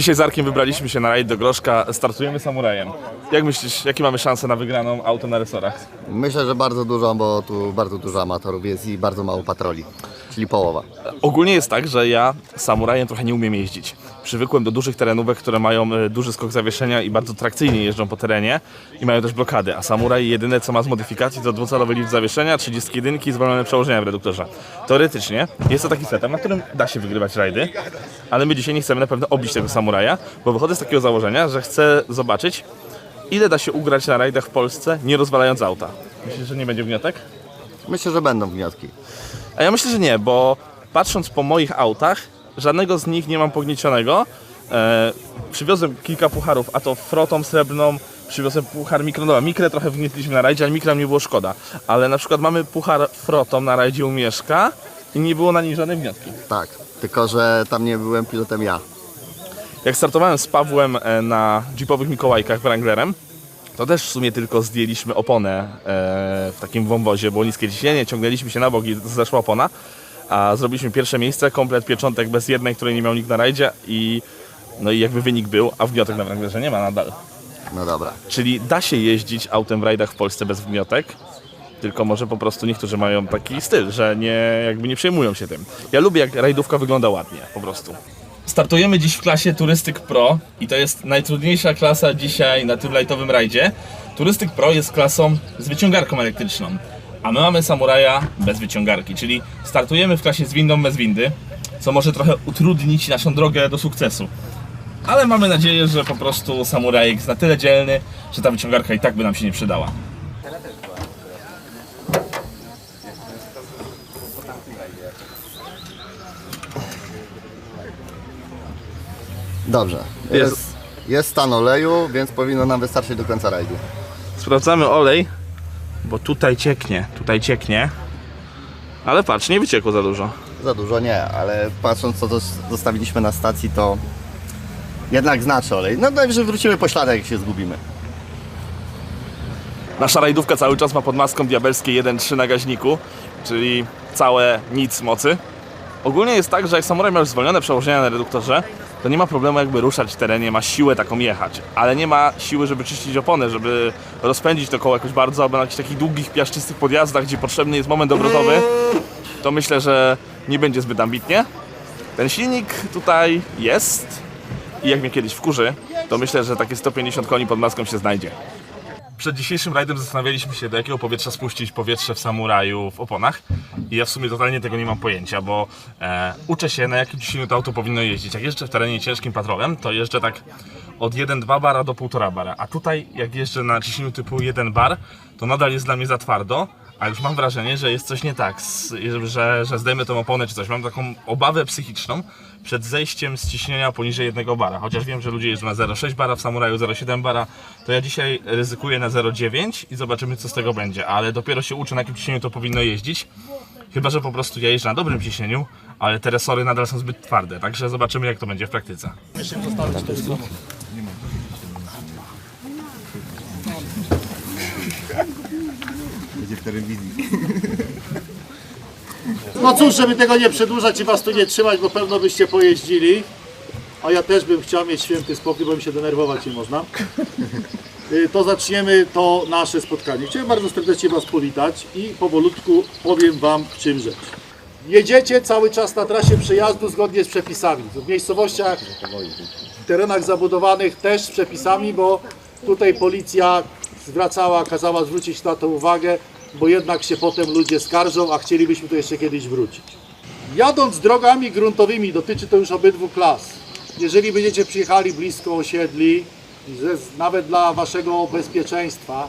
Dzisiaj z Arkiem wybraliśmy się na rajd do Groszka, startujemy samurajem. Jak myślisz, jakie mamy szanse na wygraną auto na resorach? Myślę, że bardzo dużo, bo tu bardzo dużo amatorów jest i bardzo mało patroli, czyli połowa. Ogólnie jest tak, że ja samurajem trochę nie umiem jeździć. Przywykłem do dużych terenówek, które mają e, duży skok zawieszenia i bardzo trakcyjnie jeżdżą po terenie i mają też blokady, a samuraj jedyne co ma z modyfikacji to dwucalowy lift zawieszenia, 31 i zwolnione przełożenia w reduktorze. Teoretycznie jest to taki setup, na którym da się wygrywać rajdy, ale my dzisiaj nie chcemy na pewno obić tego samuraja, bo wychodzę z takiego założenia, że chcę zobaczyć ile da się ugrać na rajdach w Polsce nie rozwalając auta. Myślisz, że nie będzie wniotek? Myślę, że będą wnioski. A ja myślę, że nie, bo patrząc po moich autach, żadnego z nich nie mam pogniecionego. E, przywiozłem kilka pucharów, a to frotą srebrną, przywiozłem puchar mikro, dobra, mikrę trochę wgnietliśmy na rajdzie, ale mikra nie było szkoda. Ale na przykład mamy puchar frotą na rajdzie u Mieszka i nie było na nim żadnej wniotki. Tak, tylko że tam nie byłem pilotem ja. Jak startowałem z Pawłem e, na jeepowych Mikołajkach Wranglerem, to też w sumie tylko zdjęliśmy oponę e, w takim wąwozie, było niskie ciśnienie, ciągnęliśmy się na bok i zeszła opona, a zrobiliśmy pierwsze miejsce, komplet pieczątek bez jednej, której nie miał nikt na rajdzie i no i jakby wynik był, a wgniotek na Wranglerze nie ma nadal. No dobra. Czyli da się jeździć autem w rajdach w Polsce bez wgniotek, tylko może po prostu niektórzy mają taki styl, że nie, jakby nie przejmują się tym. Ja lubię jak rajdówka wygląda ładnie, po prostu. Startujemy dziś w klasie Turystyk Pro i to jest najtrudniejsza klasa dzisiaj na tym lightowym rajdzie. Turystyk Pro jest klasą z wyciągarką elektryczną, a my mamy Samuraja bez wyciągarki, czyli startujemy w klasie z windą bez windy, co może trochę utrudnić naszą drogę do sukcesu. Ale mamy nadzieję, że po prostu Samurajek jest na tyle dzielny, że ta wyciągarka i tak by nam się nie przydała. Dobrze. Jest. Jest, jest stan oleju, więc powinno nam wystarczyć do końca rajdu. Sprawdzamy olej, bo tutaj cieknie, tutaj cieknie. Ale patrz, nie wyciekło za dużo. Za dużo nie, ale patrząc co zostawiliśmy na stacji, to jednak znaczy olej. No najwyżej wrócimy po śladach, jak się zgubimy. Nasza rajdówka cały czas ma pod maską diabelskie 1.3 na gaźniku, czyli całe nic mocy. Ogólnie jest tak, że jak samuraj już zwolnione przełożenia na reduktorze, to nie ma problemu jakby ruszać w terenie, ma siłę taką jechać, ale nie ma siły, żeby czyścić opony, żeby rozpędzić to koło jakoś bardzo, albo na jakichś takich długich, piaszczystych podjazdach, gdzie potrzebny jest moment obrotowy, to myślę, że nie będzie zbyt ambitnie. Ten silnik tutaj jest i jak mnie kiedyś wkurzy, to myślę, że takie 150 koni pod maską się znajdzie. Przed dzisiejszym rajdem zastanawialiśmy się, do jakiego powietrza spuścić powietrze w samuraju w oponach. I ja w sumie totalnie tego nie mam pojęcia, bo e, uczę się, na jakim ciśnieniu to auto powinno jeździć. Jak jeżdżę w terenie ciężkim patrolem, to jeżdżę tak od 1,2 bara do 1,5 bara. A tutaj, jak jeżdżę na ciśnieniu typu 1 bar, to nadal jest dla mnie za twardo. A już mam wrażenie, że jest coś nie tak, że, że zdejmę tą oponę czy coś. Mam taką obawę psychiczną przed zejściem z ciśnienia poniżej 1 bara. Chociaż wiem, że ludzie jeżdżą na 0,6 bara, w samuraju 0,7 bara, to ja dzisiaj ryzykuję na 0,9 i zobaczymy co z tego będzie. Ale dopiero się uczę na jakim ciśnieniu to powinno jeździć. Chyba, że po prostu ja jeżdżę na dobrym ciśnieniu, ale te resory nadal są zbyt twarde. Także zobaczymy jak to będzie w praktyce. No cóż, żeby tego nie przedłużać i was tu nie trzymać, bo pewno byście pojeździli. A ja też bym chciał mieć święty spokój, bo mi się denerwować nie można. Y, To zaczniemy to nasze spotkanie. Chciałem bardzo serdecznie was powitać i powolutku powiem wam w czym rzecz. Jedziecie cały czas na trasie przejazdu zgodnie z przepisami. W miejscowościach, w terenach zabudowanych też z przepisami, bo tutaj policja zwracała, kazała zwrócić na to uwagę, bo jednak się potem ludzie skarżą, a chcielibyśmy tu jeszcze kiedyś wrócić. Jadąc drogami gruntowymi, dotyczy to już obydwu klas. Jeżeli będziecie przyjechali blisko osiedli, nawet dla waszego bezpieczeństwa,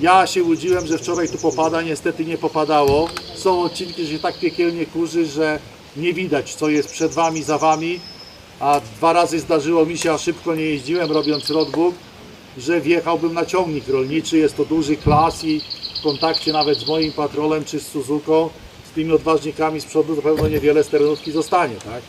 ja się łudziłem, że wczoraj tu popada, niestety nie popadało. Są odcinki, że się tak piekielnie kurzy, że nie widać co jest przed wami, za wami. A dwa razy zdarzyło mi się, a szybko nie jeździłem robiąc roadbook, że wjechałbym na ciągnik rolniczy. Jest to duży klas i w kontakcie nawet z moim patrolem czy z Suzuką, z tymi odważnikami z przodu na pewno niewiele z terenówki zostanie, tak?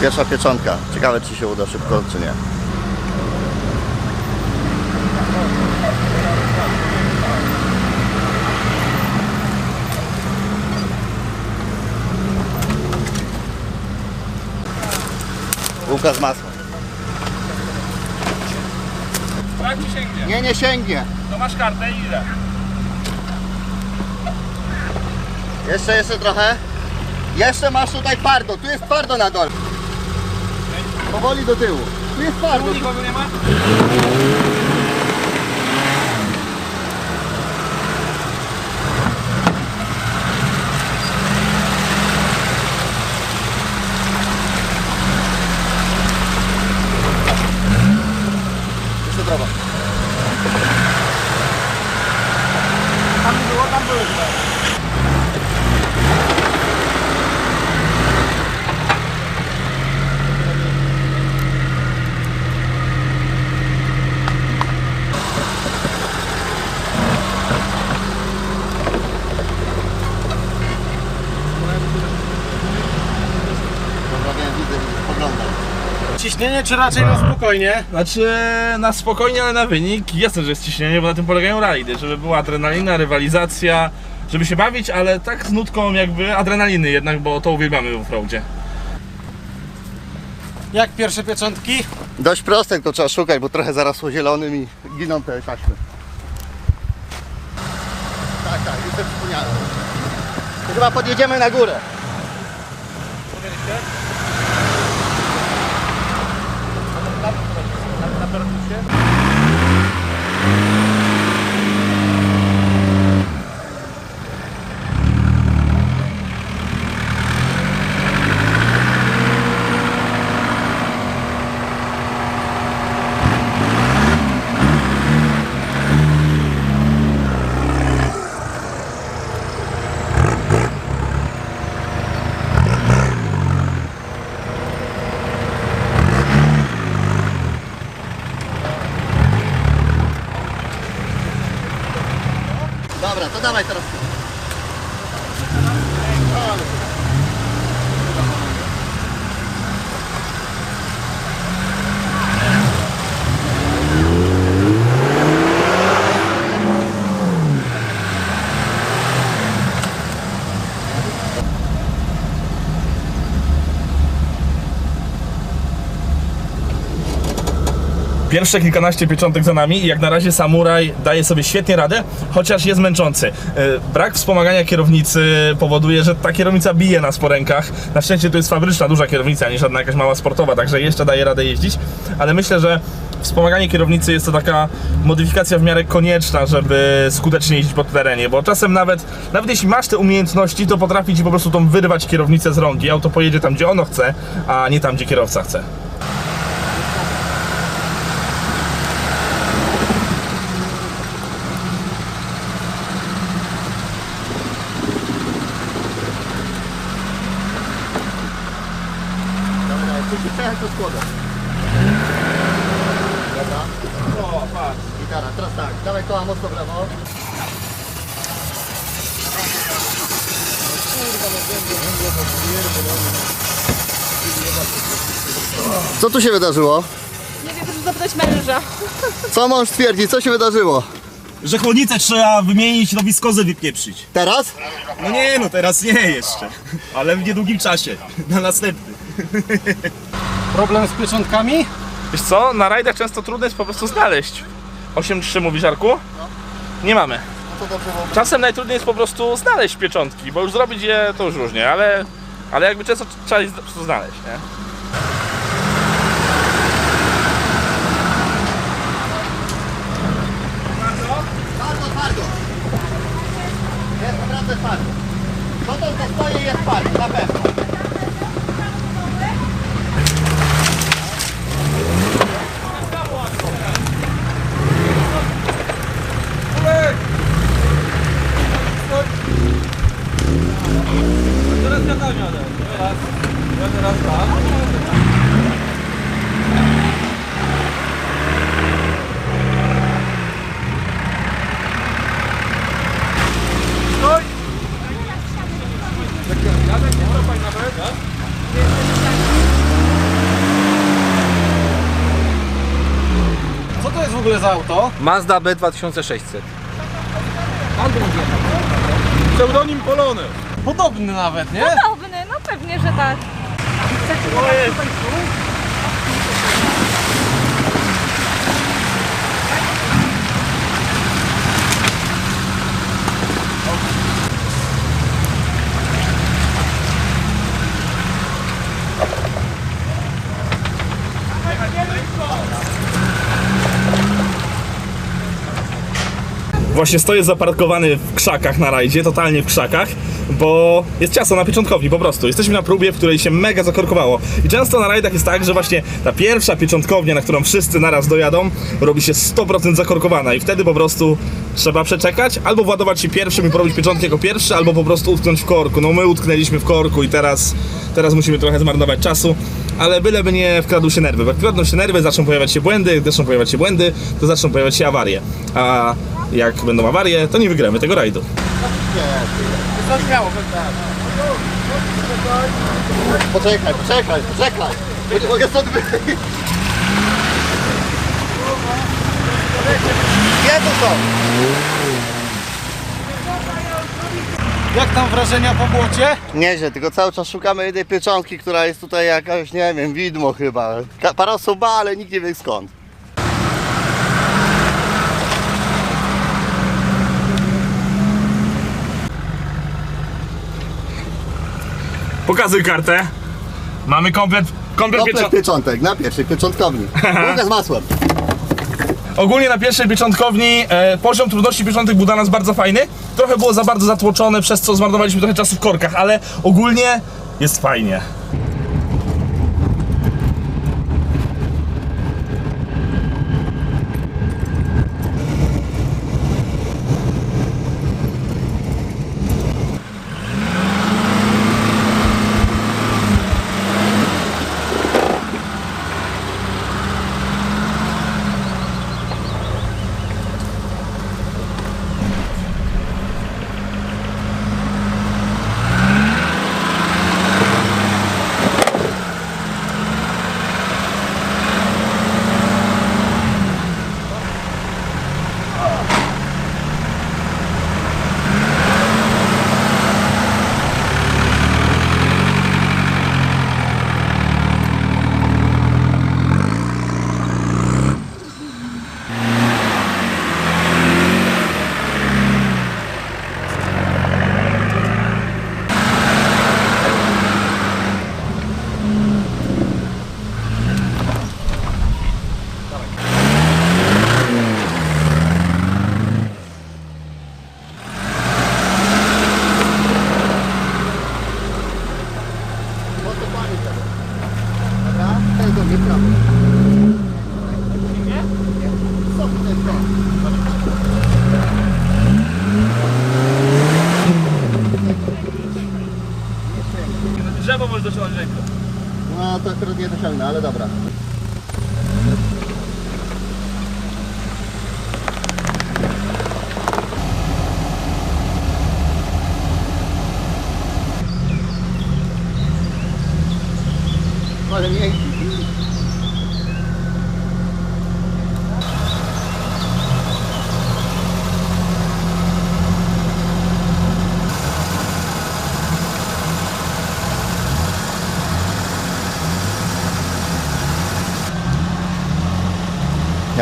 Pierwsza pieczątka. Ciekawe, czy się uda szybko, czy nie. Bułka z masłem. Tak ci sięgnie. Nie, nie sięgnie. To masz kartę i ile? Jeszcze, jeszcze trochę. Jeszcze masz tutaj pardo. Tu jest pardo na dole. Powoli do tyłu. Tu jest pardo. Nikogo nie ma? Jeszcze prawo. Tam nie było, tam były chyba. Dobra, wiem, widzę, widzę, spoglądam. Ciśnienie czy raczej na spokojnie? Znaczy na spokojnie, ale na wynik. Jasne, że jest ciśnienie, bo na tym polegają rajdy, żeby była adrenalina, rywalizacja, żeby się bawić, ale tak z nutką jakby adrenaliny jednak, bo to uwielbiamy w offroadzie. Jak pierwsze pieczątki? Dość proste, to trzeba szukać, bo trochę zarasło zielonym i giną te taśmy. Tak, tak, przypomniałem. To chyba podjedziemy na górę. Dobra, to dawaj teraz. Pierwsze kilkanaście pieczątek za nami i jak na razie samuraj daje sobie świetnie radę, chociaż jest męczący. Yy, Brak wspomagania kierownicy powoduje, że ta kierownica bije nas po rękach. Na szczęście to jest fabryczna, duża kierownica, nie żadna jakaś mała sportowa, także jeszcze daje radę jeździć, ale myślę, że wspomaganie kierownicy jest to taka modyfikacja w miarę konieczna, żeby skutecznie jeździć po terenie, bo czasem nawet, nawet jeśli masz te umiejętności, to potrafi ci po prostu tą wyrywać kierownicę z rąk i auto pojedzie tam, gdzie ono chce, a nie tam, gdzie kierowca chce. Dobra, jak chcecie przejechać, to składę. Dobra. O, patrz. Gitara, teraz tak, dawaj koła mocno w lewo. Co tu się wydarzyło? Nie wiem, proszę zapytać męża. Co mąż twierdzi? Co się wydarzyło? Że chłodnicę trzeba wymienić, no wiskozę wypieprzyć. Teraz? No nie, no teraz nie jeszcze. Ale w niedługim czasie. Na następny. Problem z pieczątkami? Wiesz co, na rajdach często trudno jest po prostu znaleźć. 8-3 mówisz, Arku? Nie mamy. Czasem najtrudniej jest po prostu znaleźć pieczątki, bo już zrobić je to już różnie, ale, ale jakby często trzeba je po prostu znaleźć, nie? Twardo, twardo. Jest naprawdę twardo. Co to co stoi jest twardo, na pewno. Co to jest w ogóle za auto? Mazda B2600. Pseudonim Polony. Podobny nawet, nie? Podobny, no pewnie, że tak. Właśnie stoję zaparkowany w krzakach na rajdzie, totalnie w krzakach, bo jest ciasto na pieczątkowni po prostu. Jesteśmy na próbie, w której się mega zakorkowało. I często na rajdach jest tak, że właśnie ta pierwsza pieczątkownia, na którą wszyscy naraz dojadą, robi się 100% zakorkowana i wtedy po prostu trzeba przeczekać, albo władować się pierwszym i porobić pieczątki jako pierwszy, albo po prostu utknąć w korku. No my utknęliśmy w korku i teraz, teraz musimy trochę zmarnować czasu, ale byleby nie wkradły się nerwy. Bo jak wkradną się nerwy, zaczną pojawiać się błędy, zaczną pojawiać się błędy, to zaczną pojawiać się awarie. A jak będą awarie, to nie wygramy tego rajdu. Poczekaj, poczekaj, poczekaj. Mogę- Mogę stąd wyjść. Gdzie to są? Jak tam wrażenia po błocie? Nieźle, tylko cały czas szukamy jednej pieczątki, która jest tutaj jakaś, nie wiem, widmo chyba. Osób ma, ale nikt nie wie skąd. Pokazuj kartę. Mamy komplet, komplet, Komplet pieczą- pieczątek na pierwszej pieczątkowni. Bułka z masłem. Ogólnie na pierwszej pieczątkowni e, poziom trudności pieczątek był dla nas bardzo fajny. Trochę było za bardzo zatłoczone, przez co zmarnowaliśmy trochę czasu w korkach, ale ogólnie jest fajnie.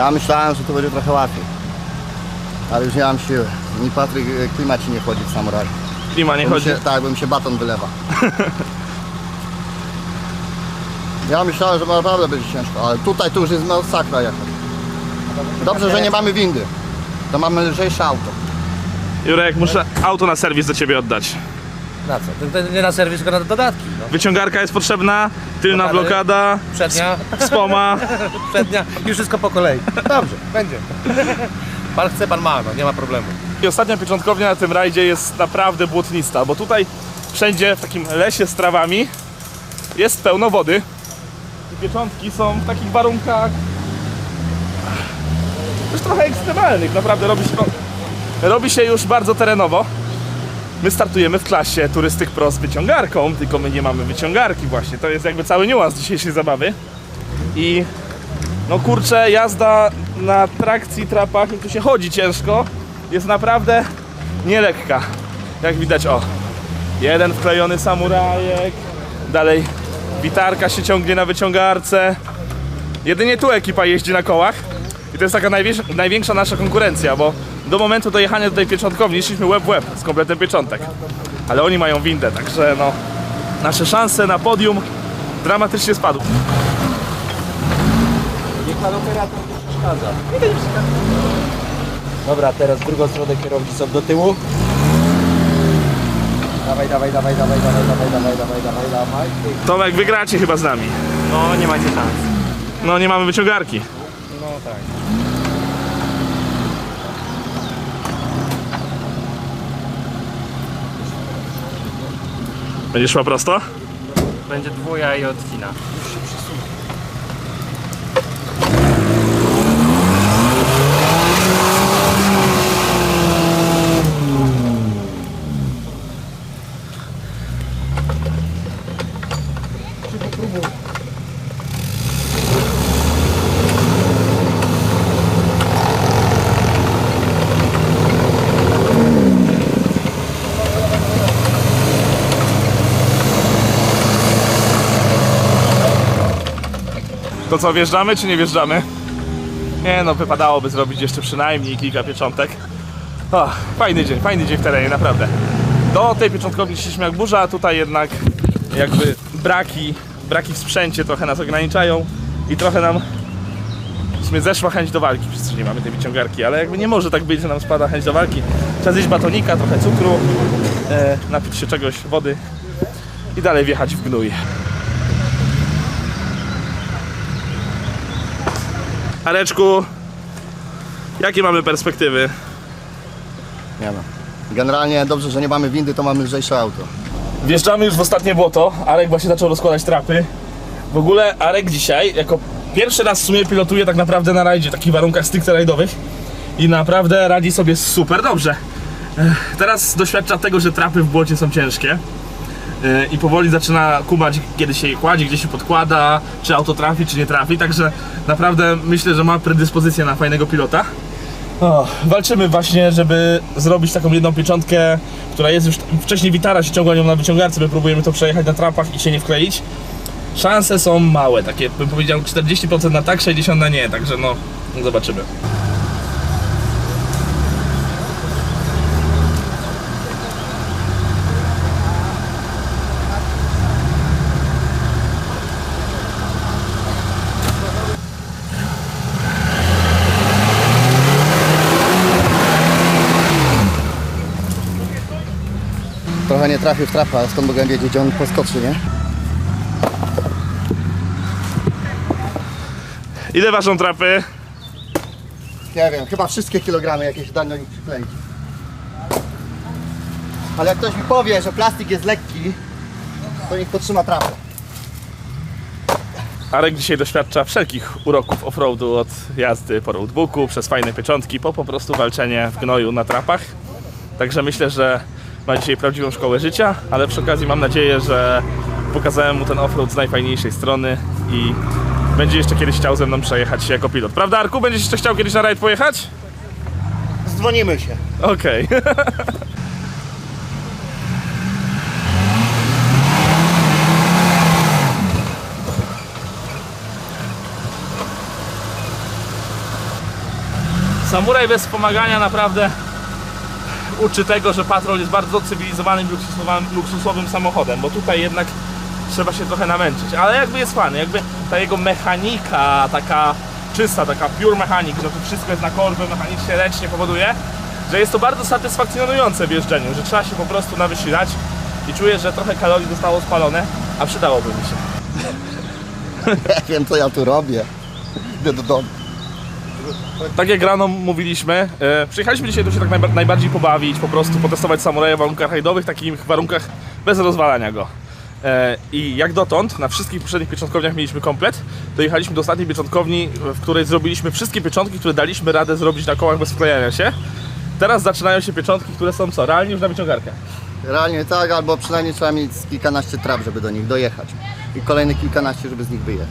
Ja myślałem, że to będzie trochę łatwiej. Ale już nie mam siły. Mi Patryk e, klimat ci nie chodzi w samorazie. Klima nie Bo chodzi. Się, tak, bo mi się baton wylewa. ja myślałem, że naprawdę będzie ciężko, ale tutaj to już jest masakra jakaś. Dobrze, że nie mamy windy. To mamy lżejsze auto. Jurek, muszę auto na serwis do ciebie oddać. Na co? To, to nie na serwis, tylko na dodatki. No. Wyciągarka jest potrzebna, tylna Blokady. blokada, Przednia, spoma. przednia i wszystko po kolei. Dobrze, będzie. Pan chce, pan ma, no nie ma problemu. I ostatnia pieczątkownia na tym rajdzie jest naprawdę błotnista, bo tutaj wszędzie w takim lesie z trawami jest pełno wody. I pieczątki są w takich warunkach już trochę ekstremalnych. Naprawdę robi się, robi się już bardzo terenowo. My startujemy w klasie Turystyk Pro z wyciągarką, tylko my nie mamy wyciągarki właśnie. To jest jakby cały niuans dzisiejszej zabawy. I no kurczę, jazda na trakcji, trapach, jak tu się chodzi ciężko, jest naprawdę nielekka. Jak widać, o, jeden wklejony samurajek, dalej witarka się ciągnie na wyciągarce. Jedynie tu ekipa jeździ na kołach to jest taka największa, największa nasza konkurencja, bo do momentu dojechania do tej pieczątkowni szliśmy łeb w łeb z kompletem pieczątek. Ale oni mają windę, także no, nasze szanse na podium dramatycznie spadły. Dobra, teraz drugą stronę kierownicą do tyłu. Dawaj, dawaj, dawaj, dawaj, dawaj, dawaj, dawaj, dawaj, dawaj, dawaj. Tomek, wygracie chyba z nami. No, nie macie szans. No nie mamy wyciągarki. No tak. Będzie szła prosta? Będzie dwuja i odcina. Już się. To co, wjeżdżamy czy nie wjeżdżamy? Nie no, wypadałoby zrobić jeszcze przynajmniej kilka pieczątek. O, fajny dzień, fajny dzień w terenie, naprawdę. Do tej pieczątkowni szliśmy jak burza, a tutaj jednak jakby braki, braki w sprzęcie trochę nas ograniczają i trochę nam w sumie zeszła chęć do walki, przez co nie mamy tej wyciągarki, ale jakby nie może tak być, że nam spada chęć do walki. Trzeba zjeść batonika, trochę cukru, e, napić się czegoś, wody i dalej wjechać w gnój. Areczku, jakie mamy perspektywy? Nie no. Generalnie dobrze, że nie mamy windy, to mamy lżejsze auto. Wjeżdżamy już w ostatnie błoto. Arek właśnie zaczął rozkładać trapy. W ogóle Arek dzisiaj, jako pierwszy raz w sumie pilotuje tak naprawdę na rajdzie, w takich warunkach stricte rajdowych. I naprawdę radzi sobie super dobrze. Teraz doświadcza tego, że trapy w błocie są ciężkie. Yy, I powoli zaczyna kumać, kiedy się je kładzie, gdzie się podkłada, czy auto trafi, czy nie trafi. Także naprawdę myślę, że ma predyspozycję na fajnego pilota. O, walczymy właśnie, żeby zrobić taką jedną pieczątkę, która jest już wcześniej witara się ciągła nią na wyciągarce, my próbujemy to przejechać na trapach i się nie wkleić. Szanse są małe, takie bym powiedział 40% na tak, 60% na nie, także no zobaczymy. Trochę nie trafił w trapa, skąd mogłem wiedzieć, gdzie on poskoczy, nie? Ile ważą trapy? Nie wiem, chyba wszystkie kilogramy jakieś da do nich przykleić. Ale jak ktoś mi powie, że plastik jest lekki, to niech podtrzyma trapę. Arek dzisiaj doświadcza wszelkich uroków offroadu od jazdy po roadbooku, przez fajne pieczątki, po po prostu walczenie w gnoju na trapach. Także myślę, że ma dzisiaj prawdziwą szkołę życia, ale przy okazji mam nadzieję, że pokazałem mu ten offroad z najfajniejszej strony i będzie jeszcze kiedyś chciał ze mną przejechać się jako pilot. Prawda Arku? Będziesz jeszcze chciał kiedyś na rajd pojechać? Dzwonimy się. Okej. Samuraj bez wspomagania naprawdę uczy tego, że patrol jest bardzo cywilizowanym, luksusowym, luksusowym samochodem, bo tutaj jednak trzeba się trochę namęczyć, ale jakby jest fajny, jakby ta jego mechanika taka czysta, taka pure mechanik, że tu wszystko jest na korbę mechanicznie, ręcznie powoduje, że jest to bardzo satysfakcjonujące w jeżdżeniu, że trzeba się po prostu nawysilać i czuję, że trochę kalorii zostało spalone, a przydałoby mi się. Wiem, co ja tu robię. Idę do domu. Tak jak rano mówiliśmy, e, przyjechaliśmy dzisiaj tu się tak najba- najbardziej pobawić, po prostu potestować samuraja w warunkach rajdowych, takich warunkach bez rozwalania go. E, I jak dotąd, na wszystkich poprzednich pieczątkowniach mieliśmy komplet, dojechaliśmy do ostatniej pieczątkowni, w której zrobiliśmy wszystkie pieczątki, które daliśmy radę zrobić na kołach bez wklejania się. Teraz zaczynają się pieczątki, które są co, realnie już na wyciągarkę. Realnie tak, albo przynajmniej trzeba mieć kilkanaście trap, żeby do nich dojechać. I kolejne kilkanaście, żeby z nich wyjechać.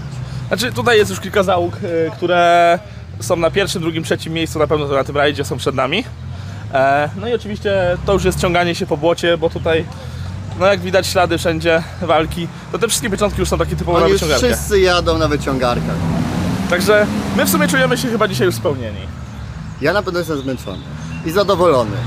Znaczy tutaj jest już kilka załóg, y, które są na pierwszym, drugim, trzecim miejscu, na pewno na tym rajdzie są przed nami. E, No i oczywiście to już jest ciąganie się po błocie, bo tutaj, no jak widać ślady wszędzie walki, to te wszystkie pieczątki już są takie typowo na Oni już wyciągarkę. wszyscy jadą na wyciągarkach. Także my w sumie czujemy się chyba dzisiaj już spełnieni. Ja na pewno jestem zmęczony. I zadowolony.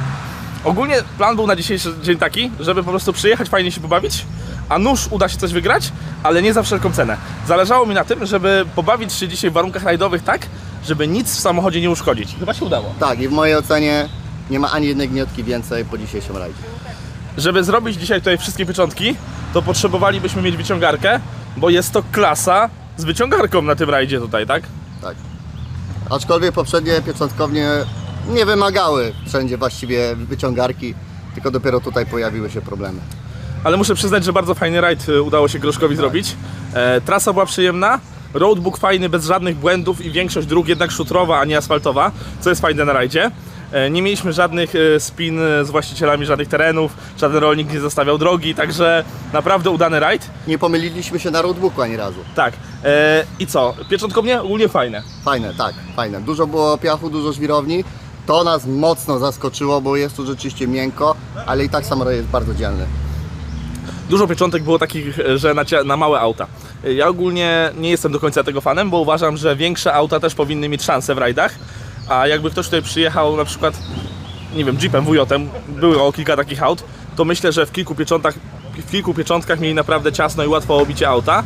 Ogólnie plan był na dzisiejszy dzień taki, żeby po prostu przyjechać, fajnie się pobawić, a nóż uda się coś wygrać, ale nie za wszelką cenę. Zależało mi na tym, żeby pobawić się dzisiaj w warunkach rajdowych tak, żeby nic w samochodzie nie uszkodzić. Chyba się udało. Tak, i w mojej ocenie nie ma ani jednej gniotki więcej po dzisiejszym rajdzie. Żeby zrobić dzisiaj tutaj wszystkie pieczątki, to potrzebowalibyśmy mieć wyciągarkę, bo jest to klasa z wyciągarką na tym rajdzie tutaj, tak? Tak. Aczkolwiek poprzednie pieczątkownie nie wymagały wszędzie właściwie wyciągarki, tylko dopiero tutaj pojawiły się problemy. Ale muszę przyznać, że bardzo fajny rajd y, udało się Groszkowi zrobić. E, trasa była przyjemna, roadbook fajny, bez żadnych błędów i większość dróg jednak szutrowa, a nie asfaltowa, co jest fajne na rajdzie. E, nie mieliśmy żadnych e, spin e, z właścicielami żadnych terenów, żaden rolnik nie zostawiał drogi, także naprawdę udany rajd. Nie pomyliliśmy się na roadbooku ani razu. Tak, i co? Pieczątkownie ogólnie fajne. Fajne, tak, fajne. Dużo było piachu, dużo żwirowni. To nas mocno zaskoczyło, bo jest tu rzeczywiście miękko, ale i tak Samurai jest bardzo dzielny. Dużo pieczątek było takich, e, że na, na małe auta. E, Ja ogólnie nie jestem do końca tego fanem, bo uważam, że większe auta też powinny mieć szansę w rajdach. A jakby ktoś tutaj przyjechał na przykład, nie wiem, Jeepem, wujotem, było kilka takich aut, to myślę, że w kilku pieczątkach, w kilku pieczątkach mieli naprawdę ciasno i łatwo obicie auta.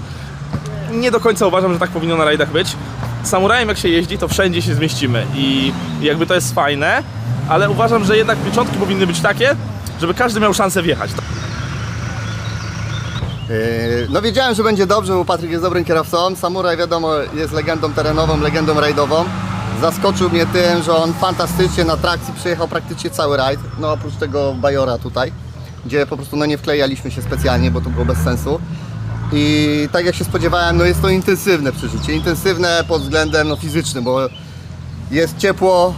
Nie do końca uważam, że tak powinno na rajdach być. Samurajem jak się jeździ, to wszędzie się zmieścimy i jakby to jest fajne, ale uważam, że jednak pieczątki powinny być takie, żeby każdy miał szansę wjechać. Yy, No wiedziałem, że będzie dobrze, bo Patryk jest dobrym kierowcą. Samuraj wiadomo jest legendą terenową, legendą rajdową. Zaskoczył mnie tym, że on fantastycznie na trakcji przejechał praktycznie cały rajd. No oprócz tego Bajora tutaj, gdzie po prostu no nie wklejaliśmy się specjalnie, bo to było bez sensu. I tak jak się spodziewałem, no jest to intensywne przeżycie. Intensywne pod względem no, fizycznym, bo jest ciepło,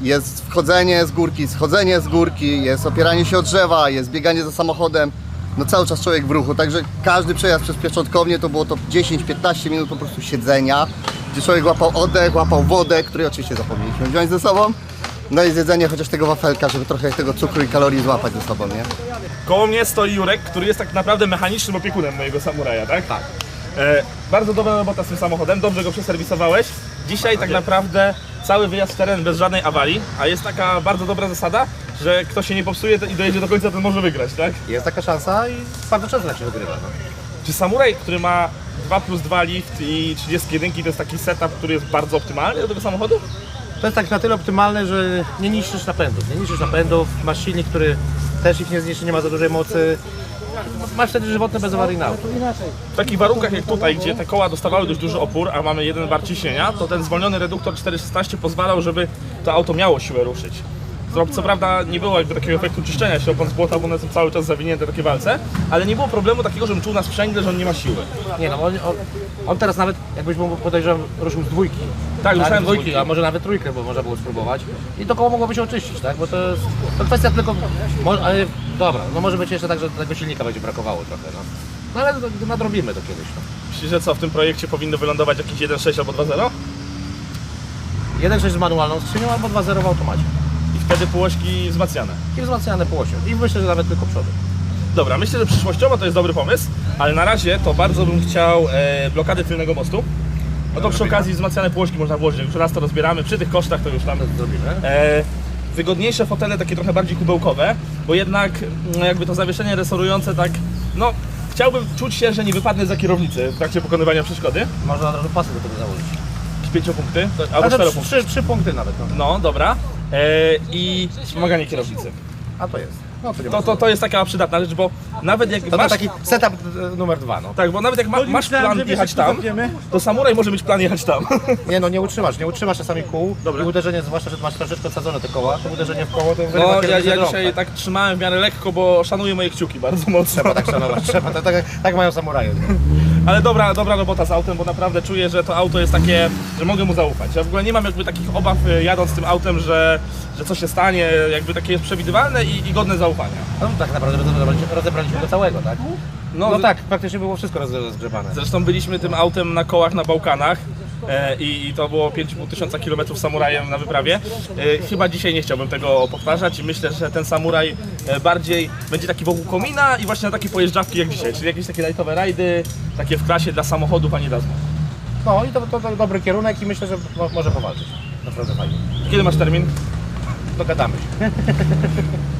jest wchodzenie z górki, schodzenie z górki, jest opieranie się o drzewa, jest bieganie za samochodem. No cały czas człowiek w ruchu, także każdy przejazd przez pieczątkownię to było to 10-15 minut po prostu siedzenia, gdzie człowiek łapał oddech, łapał wodę, której oczywiście zapomnieliśmy wziąć ze sobą. No i zjedzenie chociaż tego wafelka, żeby trochę tego cukru i kalorii złapać ze sobą, nie? Koło mnie stoi Jurek, który jest tak naprawdę mechanicznym opiekunem mojego samuraja, tak? Tak. E, bardzo dobra robota z tym samochodem, dobrze go przeserwisowałeś. Dzisiaj tak naprawdę cały wyjazd w teren bez żadnej awarii, a jest taka bardzo dobra zasada, że kto się nie popsuje i dojedzie do końca, ten może wygrać, tak? Jest taka szansa i bardzo często tak się wygrywa. No. Czy samuraj, który ma 2 plus 2 lift i 31 to jest taki setup, który jest bardzo optymalny do tego samochodu? To jest tak na tyle optymalne, że nie niszczysz napędów. Nie niszczysz napędów, masz silnik, który też ich nie zniszczy, nie ma za dużej mocy. Masz wtedy żywotne bezawaryjne auto. W takich warunkach jak tutaj, gdzie te koła dostawały dość duży opór, a mamy jeden bar ciśnienia, to ten zwolniony reduktor 416 pozwalał, żeby to auto miało siłę ruszyć. Co, co prawda nie było jakby takiego efektu czyszczenia się opon z błota, bo one są cały czas zawinięte takie walce, ale nie było problemu takiego, żebym czuł na sprzęgle, że on nie ma siły. Nie no, on, on, on teraz nawet, jakbyś mu podejrzewam, ruszył z dwójki. Tak, ruszałem z dwójki, dwójki. a może nawet trójkę, bo można było spróbować. I to koło mogłoby się oczyścić, tak? Bo to jest to kwestia tylko... Mo, ale dobra, no może być jeszcze tak, że tego silnika będzie brakowało trochę, no. No ale to- nadrobimy to kiedyś, no. Myślisz, że co, w tym projekcie powinno wylądować jakieś 1.6 albo 2.0? 1.6 z manualną skrzynią albo 2.0 w automacie. I wtedy półośki wzmacniane. I wzmacniane po osią. I myślę, że nawet tylko przodem. Dobra, myślę, że przyszłościowo to jest dobry pomysł, ale na razie to bardzo bym chciał e, blokady tylnego mostu. No to przy okazji wzmacniane półośki można włożyć, już raz to rozbieramy, przy tych kosztach to już tam Zrobimy. E, wygodniejsze fotele, takie trochę bardziej kubełkowe, bo jednak mm, jakby to zawieszenie resorujące tak, no chciałbym czuć się, że nie wypadnę za kierownicy w trakcie pokonywania przeszkody. Można od razu pasy do tego założyć. Jakieś pięciopunkty, to, albo Albo czteropunkty. trzy, trzy punkty nawet, no. No, dobra. E, I wspomaganie kierownicy. A to jest. No to To, to, to jest taka przydatna rzecz, bo nawet jak To, masz... taki setup e, numer dwa, no. Tak, bo nawet jak ma, masz plan jechać tam, to samuraj może mieć plan jechać tam. Nie no, nie utrzymasz, nie utrzymasz czasami kół Dobra. i uderzenie, zwłaszcza, że masz troszeczkę sadzone te koła, to uderzenie w koło to No, ja, ja dzisiaj tak? tak trzymałem w miarę lekko, bo szanuję moje kciuki bardzo mocno. Trzeba tak szanować, trzeba, tak, tak, tak mają samuraje. Ale dobra, dobra robota z autem, bo naprawdę czuję, że to auto jest takie, że mogę mu zaufać. Ja w ogóle nie mam jakby takich obaw y, jadąc tym autem, że, że coś się stanie, jakby takie jest przewidywalne i, i godne zaufania. No tak naprawdę rozebraliśmy, go całego, tak? No, No tak, praktycznie było wszystko roz- rozgrzebane. Zresztą byliśmy tym autem na kołach na Bałkanach e, i, i to było 5,5 tysiąca kilometrów samurajem na wyprawie. E, chyba dzisiaj nie chciałbym tego powtarzać i myślę, że ten samuraj e, bardziej będzie taki wokół komina i właśnie na takie pojeżdżawki jak dzisiaj, czyli jakieś takie lightowe rajdy, takie w klasie dla samochodów, a nie dla zmów. No i to, to, to dobry kierunek i myślę, że mo- może powalczyć. Naprawdę fajnie. Kiedy masz termin? Dogadamy się.